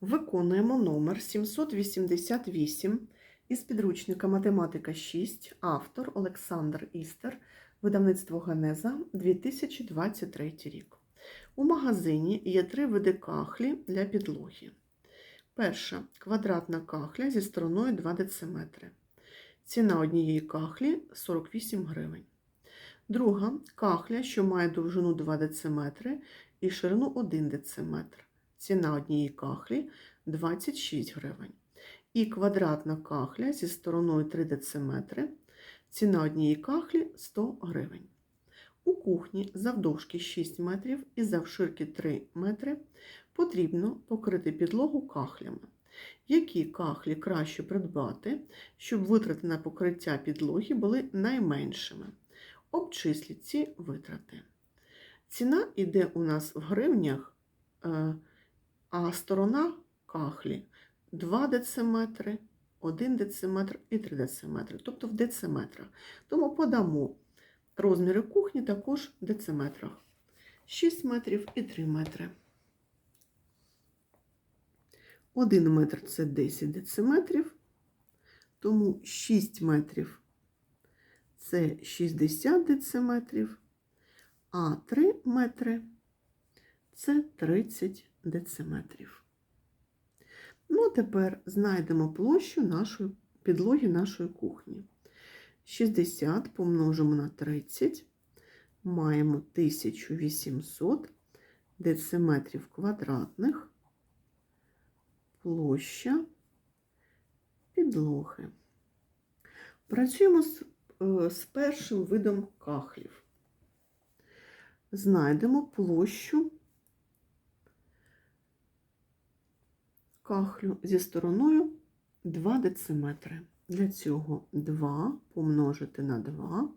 Виконуємо номер 788 із підручника Математика 6, автор Олександр Істер, видавництво Генеза 2023 рік. У магазині є три види кахлі для підлоги. Перша квадратна кахля зі стороною 2 дециметри. Ціна однієї кахлі 48 гривень. Друга кахля, що має довжину 2 дециметри і ширину 1 дециметр. Ціна однієї кахлі 26 гривень. І квадратна кахля зі стороною 3 дециметри. Ціна однієї кахлі 100 гривень. У кухні завдовжки 6 метрів і завширки 3 метри потрібно покрити підлогу кахлями. Які кахлі краще придбати, щоб витрати на покриття підлоги були найменшими? Обчисліть ці витрати. Ціна йде у нас в гривнях, е, а сторона кахлі 2 дециметри, 1 дециметр і 3 дециметри, тобто в дециметрах. Тому подамо розміри кухні також в дециметрах. 6 метрів і 3 метри. 1 метр це 10 дециметрів, тому 6 метрів це 60 дециметрів, а 3 метри це 30 дециметрів. Ну, тепер знайдемо площу нашої підлоги нашої кухні. 60 помножимо на 30, маємо 1800 дециметрів квадратних площа підлоги. Працюємо з, е, з першим видом кахлів. Знайдемо площу кахлю зі стороною 2 дециметри. Для цього 2 помножити на 2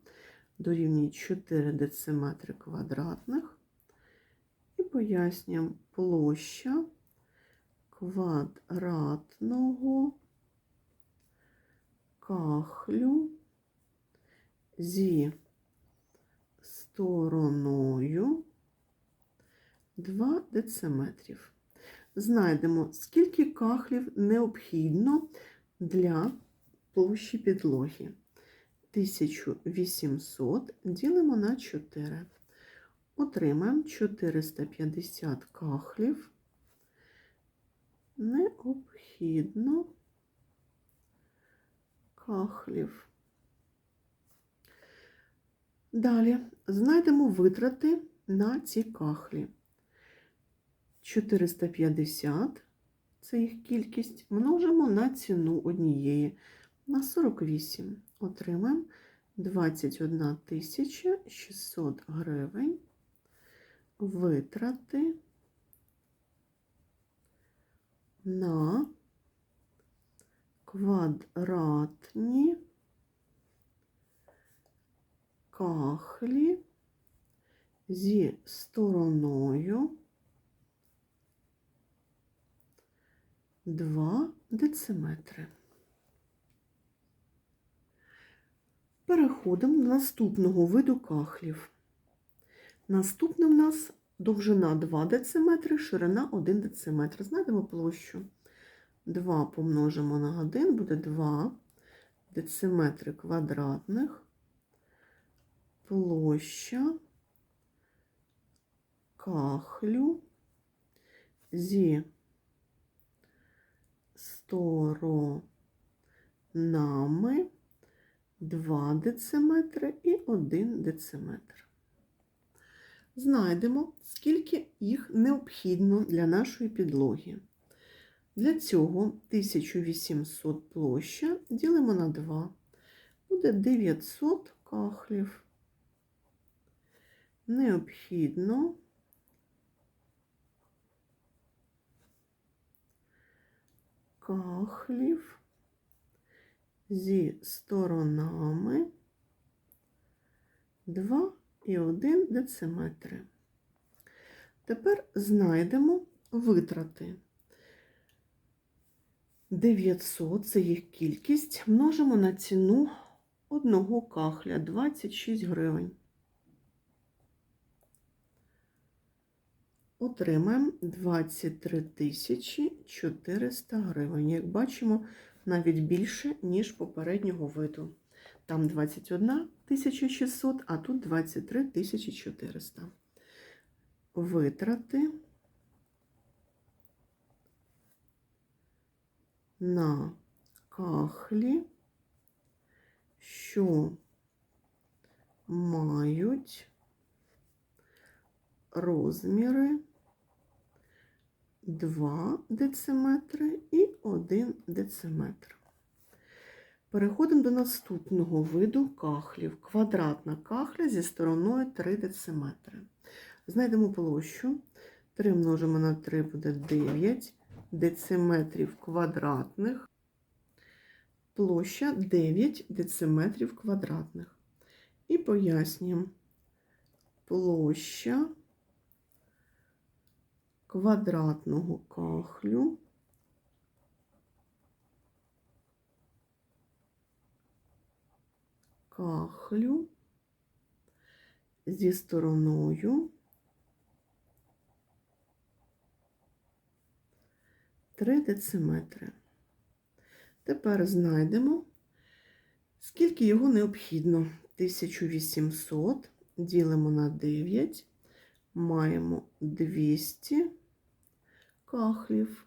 дорівнює 4 дециметри квадратних. І пояснюємо площа квадратного кахлю зі стороною 2 дециметрів. Знайдемо, скільки кахлів необхідно для площі підлоги. 1800 ділимо на 4. Отримаємо 450 кахлів. Необхідно кахлів. Далі знайдемо витрати на ці кахлі. 450 це їх кількість, множимо на ціну однієї на 48. Отримаємо 21 600 гривень витрати на квадратні кахлі зі стороною 2 дециметри. Переходимо до наступного виду кахлів. Наступне в нас довжина 2 дециметри, ширина 1 дециметр. Знайдемо площу. 2 помножимо на 1, буде 2 дециметри квадратних. Площа кахлю зі сторонами 2 дециметри і 1 дециметр. Знайдемо, скільки їх необхідно для нашої підлоги. Для цього 1800 площа ділимо на 2. Буде 900 кахлів. Необхідно кахлів зі сторонами 2 і 1 дециметри. Тепер знайдемо витрати. 900 це їх кількість, множимо на ціну одного кахля 26 гривень. Отримаємо 23 тисячі 400 гривень. Як бачимо, навіть більше, ніж попереднього виду. Там 21 600, а тут 23 400. Витрати на кахлі, що мають розміри 2 дециметри і 1 дециметр. Переходимо до наступного виду кахлів. Квадратна кахля зі стороною 3 дециметри. Знайдемо площу. 3 множимо на 3 буде 9 дециметрів квадратних. Площа 9 дециметрів квадратних. І пояснюємо. Площа квадратного кахлю. Кахлю. Зі стороною. 3 дециметри. Тепер знайдемо, скільки його необхідно. 1800 ділимо на 9, маємо 200 кахлів.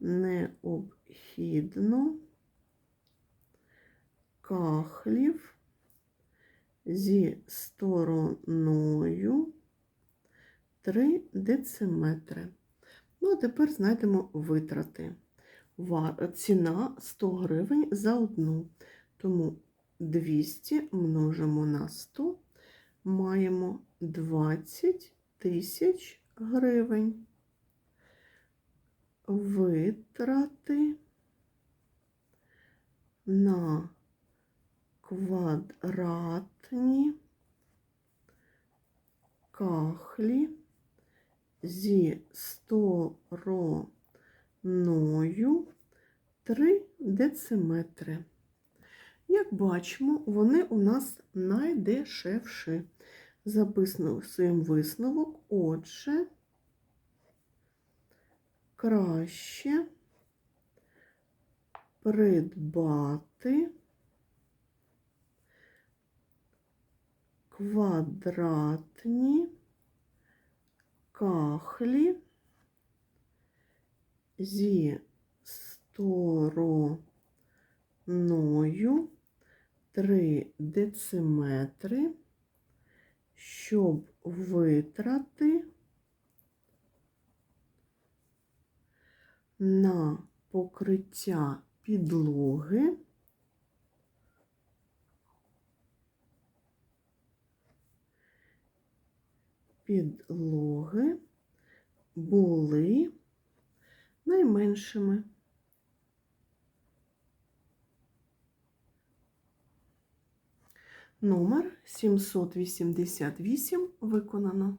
Необхідно кахлів зі стороною 3 дециметри. Ну, а тепер знайдемо витрати. Ціна 100 гривень за одну. Тому 200 множимо на 100, маємо 20 тисяч гривень. Витрати на квадратні кахлі зі стороною 3 дециметри. Як бачимо, вони у нас найдешевші. Записуємо висновок. Отже, краще придбати квадратні кахлі зі стороною 3 дециметри, щоб витрати на покриття підлоги підлоги були найменшими. Номер 788 виконано.